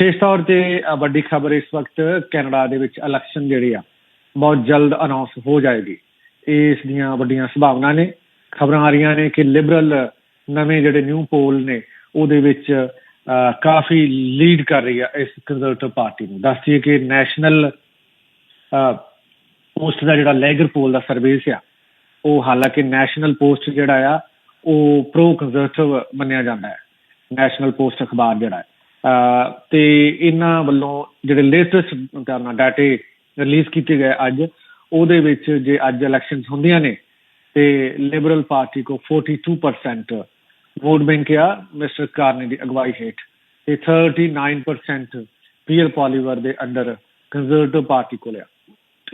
ਵਿਸ਼ੇਸ਼ ਤੌਰ ਤੇ ਵੱਡੀ ਖਬਰ ਇਸ ਵਕਤ ਕੈਨੇਡਾ ਦੇ ਵਿੱਚ ਇਲੈਕਸ਼ਨ ਜਿਹੜੀ ਆ, ਬਹੁਤ ਜਲਦ ਅਨਾਉਂਸ ਹੋ ਜਾਏਗੀ। ਇਸ ਦੀਆਂ ਵੱਡੀਆਂ ਸੰਭਾਵਨਾ ਨੇ। ਖਬਰਾਂ ਆ ਰਹੀਆਂ ਨੇ ਕਿ ਲਿਬਰਲ ਨਵੇਂ ਜਿਹੜੇ ਨਿਊ ਪੋਲ ਨੇ, ਉਹਦੇ ਵਿੱਚ ਕਾਫੀ ਲੀਡ ਕਰ ਰਹੀ ਆ ਇਸ ਕੰਜ਼ਰਵੇਟਿਵ ਪਾਰਟੀ ਨੂੰ। ਦੱਸਦੀਏ ਕਿ ਨੈਸ਼ਨਲ ਪੋਸਟ ਦਾ ਜਿਹੜਾ ਲੈਗਰ ਪੋਲ ਦਾ ਸਰਵੇਸ ਆ, ਉਹ ਹਾਲਾਂਕਿ ਨੈਸ਼ਨਲ ਪੋਸਟ ਜਿਹੜਾ ਆ, ਉਹ ਪ੍ਰੋ ਕੰਜ਼ਰਵੇਟਿਵ ਮੰਨਿਆ ਜਾਂਦਾ ਹੈ। ਨੈਸ਼ਨਲ ਪੋਸਟ ਅਖਬਾਰ ਜਿਹੜਾ ਹੈ। ਤੇ ਇਹਨਾਂ ਵੱਲੋਂ ਜਿਹੜੇ ਲੇਟੈਸਟ ਕਰਨਾ ਡਾਟੇ ਰਿਲੀਜ਼ ਕੀਤੇ ਗਏ ਅੱਜ, ਉਹਦੇ ਵਿੱਚ ਜੇ ਅੱਜ ਇਲੈਕਸ਼ਨਸ ਹੁੰਦੀਆਂ ਨੇ, ਤੇ ਲਿਬਰਲ ਪਾਰਟੀ ਕੋ 42% ਵੋਟ ਬੈਂਕ ਆ ਮਿਸਟਰ ਕਾਰਨੀ ਦੀ ਅਗਵਾਈ ਹੇਠ, ਤੇ 39% ਪੀਅਰ ਪੋਲੀਵਰ ਦੇ ਅੰਡਰ ਕੰਜ਼ਰਵੇਟਿਵ ਪਾਰਟੀ ਕੋਲ ਆ।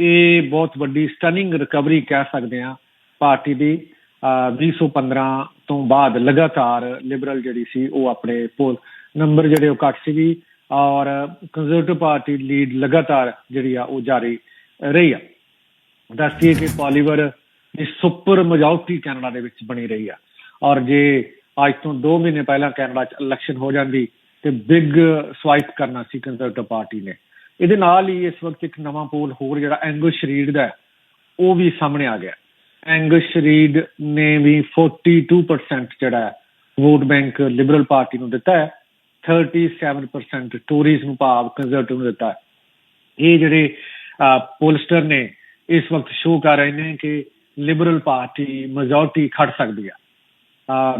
ਇਹ ਬਹੁਤ ਵੱਡੀ ਸਟਨਿੰਗ ਰਿਕਵਰੀ ਕਹਿ ਸਕਦੇ ਆ ਪਾਰਟੀ ਦੀ, ਅਹ 2015 ਤੋਂ ਬਾਅਦ ਲਗਾਤਾਰ ਲਿਬਰਲ ਜਿਹੜੀ ਸੀ, ਉਹ ਆਪਣੇ ਪੋਲ ਨੰਬਰ ਜਿਹੜੇ ਉਹ ਘੱਟ ਸੀਗੀ ਔਰ ਕੰਜ਼ਰਵੇਟਿਵ ਪਾਰਟੀ ਲੀਡ ਲਗਾਤਾਰ ਜਿਹੜੀ ਆ ਉਹ ਜਾਰੀ ਰਹੀ ਆ। ਦੱਸਦੀਏ ਕਿ ਪੋਲੀਵਰ ਦੀ ਸੁਪਰ ਮੈਜੋਰਟੀ ਕੈਨੇਡਾ ਦੇ ਵਿੱਚ ਬਣੀ ਰਹੀ ਆ। ਔਰ ਜੇ ਅੱਜ ਤੋਂ 2 ਮਹੀਨੇ ਪਹਿਲਾਂ ਕੈਨੇਡਾ 'ਚ ਇਲੈਕਸ਼ਨ ਹੋ ਜਾਂਦੀ ਤੇ ਬਿਗ ਸਵਾਈਪ ਕਰਨਾ ਸੀ ਕੰਜ਼ਰਵੇਟਿਵ ਪਾਰਟੀ ਨੇ। ਇਹਦੇ ਨਾਲ ਹੀ ਇਸ ਵਕਤ ਇੱਕ ਨਵਾਂ ਪੋਲ ਹੋਰ ਜਿਹੜਾ ਐਂਗੁਸ਼ ਰੀਡ ਦਾ ਉਹ ਵੀ ਸਾਹਮਣੇ ਆ ਗਿਆ। ਐਂਗੁਸ਼ ਸ਼ਰੀਡ ਨੇ ਵੀ 42% ਜਿਹੜਾ ਵੋਟ ਬੈਂਕ ਲਿਬਰਲ ਪਾਰਟੀ ਨੂੰ ਦਿੱਤਾ ਹੈ। 37% ਟੋਰੀਜ਼ ਨੂੰ ਭਾਵ ਕੰਜ਼ਰਵੇਟਿਵ ਨੂੰ ਦਿੱਤਾ ਇਹ ਜਿਹੜੇ ਪੋਲਸਟਰ ਨੇ ਇਸ ਵਕਤ ਸ਼ੋਅ ਕਰ ਰਹੇ ਨੇ ਕਿ ਲਿਬਰਲ ਪਾਰਟੀ ਮੈਜੋਰਟੀ ਖੜ ਸਕਦੀ ਆ।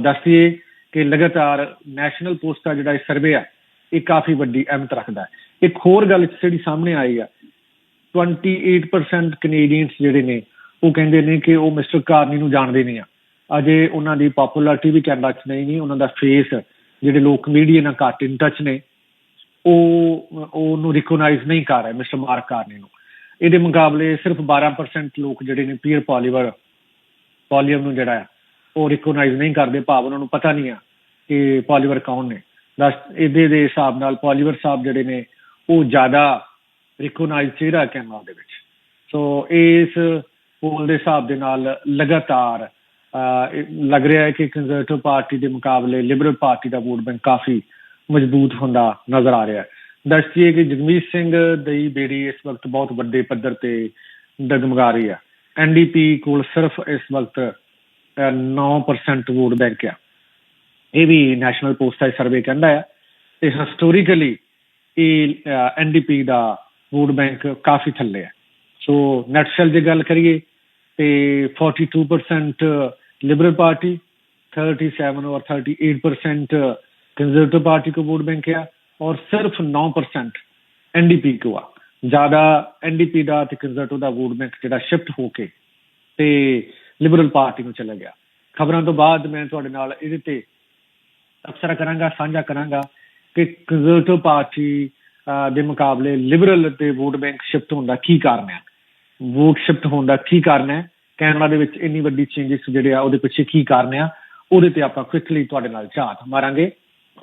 ਦੱਸਦੀਏ ਕਿ ਲਗਾਤਾਰ ਨੈਸ਼ਨਲ ਪੋਸਟ ਦਾ ਜਿਹੜਾ ਸਰਵੇ ਆ, ਇਹ ਕਾਫੀ ਵੱਡੀ ਅਹਿਮਤ ਰੱਖਦਾ ਹੈ। ਇੱਕ ਹੋਰ ਗੱਲ ਜਿਹੜੀ ਸਾਹਮਣੇ ਆਈ ਆ 28% ਕੈਨੇਡੀਅਨਸ ਜਿਹੜੇ ਨੇ, ਉਹ ਕਹਿੰਦੇ ਨੇ ਕਿ ਉਹ ਮਿਸਟਰ ਕਾਰਨੀ ਨੂੰ ਜਾਣਦੇ ਨਹੀਂ ਆ। ਅਜੇ ਉਹਨਾਂ ਦੀ ਪਪੂਲੈਰਿਟੀ ਵੀ ਕੈਨੇਡਾ 'ਚ ਨਹੀਂ ਨਹੀਂ ਉਹਨਾਂ ਦਾ ਫੇਸ ਜਿਹੜੇ ਲੋਕ ਮੀਡੀਆ ਨਾਲ ਘੱਟ ਇਨ ਟੱਚ ਨੇ, ਉਹ ਉਹਨੂੰ ਰਿਕਗਨਾਈਜ਼ ਨਹੀਂ ਕਰ ਰਹੇ, ਮਿਸਟਰ ਮਾਰਕ ਕਾਰਨੀ ਨੂੰ। ਇਹਦੇ ਮੁਕਾਬਲੇ ਸਿਰਫ 12% ਲੋਕ ਜਿਹੜੇ ਨੇ ਪੀਅਰ ਪੋਲੀਵਰ ਪੋਲੀਅਮ ਨੂੰ ਜਿਹੜਾ ਉਹ ਰਿਕਗਨਾਈਜ਼ ਨਹੀਂ ਕਰਦੇ, ਭਾਵ ਉਹਨਾਂ ਨੂੰ ਪਤਾ ਨਹੀਂ ਆ ਕਿ ਪੋਲੀਵਰ ਕੌਣ ਨੇ। ਦਸ ਇਹਦੇ ਦੇ ਹਿਸਾਬ ਨਾਲ ਪੋਲੀਵਰ ਸਾਹਿਬ ਜਿਹੜੇ ਨੇ, ਉਹ ਜ਼ਿਆਦਾ ਰਿਕਗਨਾਈਜ਼ ਚਿਹਰਾ ਕੈਨੇਡਾ ਦੇ ਵਿੱਚ। ਸੋ ਇਸ ਪੋਲ ਦੇ ਹਿਸਾਬ ਦੇ ਨਾਲ ਲਗਾਤਾਰ ਲੱਗ ਰਿਹਾ ਹੈ ਕਿ ਕੰਜ਼ਰਵੇਟਿਵ ਪਾਰਟੀ ਦੇ ਮੁਕਾਬਲੇ ਲਿਬਰਲ ਪਾਰਟੀ ਦਾ ਵੋਟ ਬੈਂਕ ਕਾਫੀ ਮਜ਼ਬੂਤ ਹੁੰਦਾ ਨਜ਼ਰ ਆ ਰਿਹਾ ਹੈ। ਦੱਸਦੀਏ ਕਿ ਜਗਮੀਤ ਸਿੰਘ ਦੀ ਬੇੜੀ ਇਸ ਵਕਤ ਬਹੁਤ ਵੱਡੇ ਪੱਧਰ ਤੇ ਡਗਮਗਾ ਰਹੀ ਹੈ। ਐਨਡੀਪੀ ਕੋਲ ਸਿਰਫ ਇਸ ਵਕਤ ਅਹ, 9% ਵੋਟ ਬੈਂਕ ਆ। ਇਹ ਵੀ ਨੈਸ਼ਨਲ ਪੋਸਟ ਸਰਵੇ ਕਹਿੰਦਾ ਹੈ ਤੇ ਹਿਸਟੋਰੀਕਲੀ ਇਹ ਐਨਡੀਪੀ ਦਾ ਵੋਟ ਬੈਂਕ ਕਾਫੀ ਥੱਲੇ ਹੈ। ਸੋ ਨੈਟਸਲ ਦੀ ਗੱਲ ਕਰੀਏ ਤੇ 42% ਲਿਬਰਲ ਪਾਰਟੀ 37 और 38% कंजर्वेटिव पार्टी को वोट बैंक है और सिर्फ 9% एनडीपी को आ ਜ਼ਿਆਦਾ ਐਨਡੀਪੀ ਦਾ ਤੇ ਕੰਜ਼ਰਵੇਟਿਵ ਦਾ ਵੋਟ ਬੈਂਕ ਜਿਹੜਾ ਸ਼ਿਫਟ ਹੋ ਕੇ ਤੇ ਲਿਬਰਲ ਪਾਰਟੀ ਨੂੰ ਚਲਾ ਗਿਆ ਖਬਰਾਂ ਤੋਂ ਬਾਅਦ ਮੈਂ ਤੁਹਾਡੇ ਨਾਲ ਇਹਦੇ ਤੇ ਅਕਸਰ ਕਰਾਂਗਾ ਸਾਂਝਾ ਕਰਾਂਗਾ ਕਿ ਕੰਜ਼ਰਵੇਟਿਵ ਪਾਰਟੀ ਅਹ, ਦੇ ਮੁਕਾਬਲੇ ਲਿਬਰਲ ਤੇ ਵੋਟ ਬੈਂਕ ਸ਼ਿਫਟ ਹੋਣ ਦਾ ਕੀ ਕਾਰਨ ਹੈ ਵੋਟ ਸ਼ਿਫਟ ਹੋਣ ਦਾ ਕੀ ਕਾਰਨ ਹੈ ਕੈਨੇਡਾ ਦੇ ਵਿੱਚ ਇੰਨੀ ਵੱਡੀ ਚੇਂਜਸ ਜਿਹੜੇ ਆ ਉਹਦੇ ਪਿੱਛੇ ਕੀ ਕਾਰਨ ਆ, ਉਹਦੇ ਤੇ ਆਪਾਂ ਕੁਇਕਲੀ ਤੁਹਾਡੇ ਨਾਲ ਝਾਤ ਮਾਰਾਂਗੇ।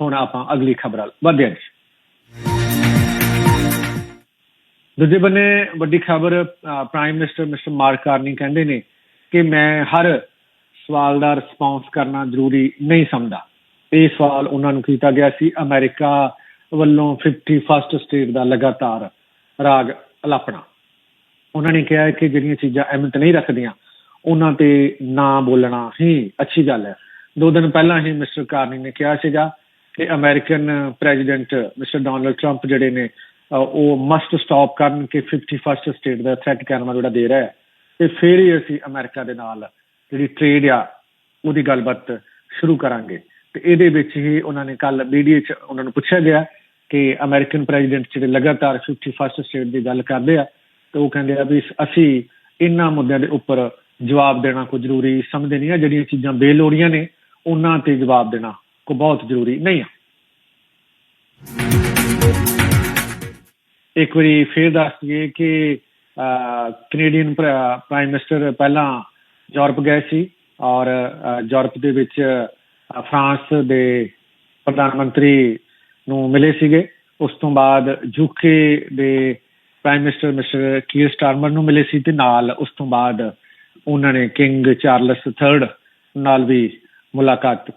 ਹੁਣ ਆਪਾਂ ਅਗਲੀ ਖਬਰ ਵੱਲ ਜੀ ਦੂਜੇ ਬੰਨੇ ਵੱਡੀ ਖਬਰ prime minister mister Mark Carney ਕਹਿੰਦੇ ਨੇ ਕਿ ਮੈਂ ਹਰ ਸਵਾਲ ਦਾ ਰਿਸਪੌਂਸ ਕਰਨਾ ਜ਼ਰੂਰੀ ਨਹੀਂ ਸਮਝਦਾ। ਇਹ ਸਵਾਲ ਉਹਨਾਂ ਨੂੰ ਕੀਤਾ ਗਿਆ ਸੀ। ਅਮਰੀਕਾ ਵੱਲੋਂ 51st ਸਟੇਟ ਦਾ ਲਗਾਤਾਰ ਰਾਗ ਅਲਾਪਣਾ। ਉਹਨਾਂ ਨੇ ਕਿਹਾ ਕਿ ਜਿਹੜੀਆਂ ਚੀਜ਼ਾਂ ਅਹਿਮਤ ਨਹੀਂ ਰੱਖਦੀਆਂ, ਉਹਨਾਂ ਤੇ ਨਾ ਬੋਲਣਾ ਹੀ ਅੱਛੀ ਗੱਲ ਹੈ। ਦੋ ਦਿਨ ਪਹਿਲਾਂ ਹੀ ਮਿਸਟਰ ਕਾਰਨੀ ਨੇ ਕਿਹਾ ਸੀਗਾ ਕਿ American president mister Donald Trump ਜਿਹੜੇ ਨੇ ਉਹ ਮਸਟ ਸਟਾਪ ਕਰਨ ਕਿ 51st ਸਟੇਟ ਦਾ ਥ੍ਰੈਟ ਕੈਨੇਡਾ ਜਿਹੜਾ ਦੇ ਰਿਹਾ ਹੈ। ਤੇ ਫਿਰ ਹੀ ਅਸੀਂ ਅਮਰੀਕਾ ਦੇ ਨਾਲ ਜਿਹੜੀ ਟ੍ਰੇਡ ਆ, ਉਹਦੀ ਗੱਲਬਾਤ ਸ਼ੁਰੂ ਕਰਾਂਗੇ। ਤੇ ਇਹਦੇ ਵਿੱਚ ਹੀ ਉਹਨਾਂ ਨੇ ਕੱਲ ਵੀਡੀਓ 'ਚ ਉਹਨਾਂ ਨੂੰ ਪੁੱਛਿਆ ਗਿਆ ਕਿ ਅਮਰੀਕਨ ਪ੍ਰੈਜ਼ੀਡੈਂਟ ਜਿਹੜੇ ਲਗਾਤਾਰ 51st ਸਟੇਟ ਦੀ ਗੱਲ ਕਰਦੇ ਆ ਤੇ ਉਹ ਕਹਿੰਦੇ ਆ ਵੀ ਅਸੀਂ ਇਹਨਾਂ ਮੁੱਦਿਆਂ ਦੇ ਉੱਪਰ ਜਵਾਬ ਦੇਣਾ ਕੋਈ ਜ਼ਰੂਰੀ ਸਮਝਦੇ ਨਹੀਂ ਆ, ਜਿਹੜੀਆਂ ਚੀਜ਼ਾਂ ਬੇਲੋੜੀਆਂ ਨੇ, ਉਹਨਾਂ ਤੇ ਜਵਾਬ ਦੇਣਾ ਕੋ ਬਹੁਤ ਜ਼ਰੂਰੀ ਨਹੀਂ ਆ। ਇੱਕ ਵਾਰੀ ਫੇਰ ਦੱਸ ਦਈਏ ਕਿ ਕੈਨੇਡੀਅਨ ਪ੍ਰਾਈਮ ਮਿਨਿਸਟਰ ਪਹਿਲਾਂ ਯੂਰਪ ਗਏ ਸੀ ਔਰ ਯੂਰਪ ਦੇ ਵਿੱਚ ਫਰਾਂਸ ਦੇ ਪ੍ਰਧਾਨ ਮੰਤਰੀ ਨੂੰ ਮਿਲੇ ਸੀਗੇ। ਉਸ ਤੋਂ ਬਾਅਦ ਯੂਕੇ ਦੇ prime minister mister Keir Starmer ਨੂੰ ਮਿਲੇ ਸੀ ਤੇ ਨਾਲ ਉਸ ਤੋਂ ਬਾਅਦ ਉਹਨਾਂ ਨੇ ਕਿੰਗ ਚਾਰਲਸ III ਨਾਲ ਵੀ ਮੁਲਾਕਾਤ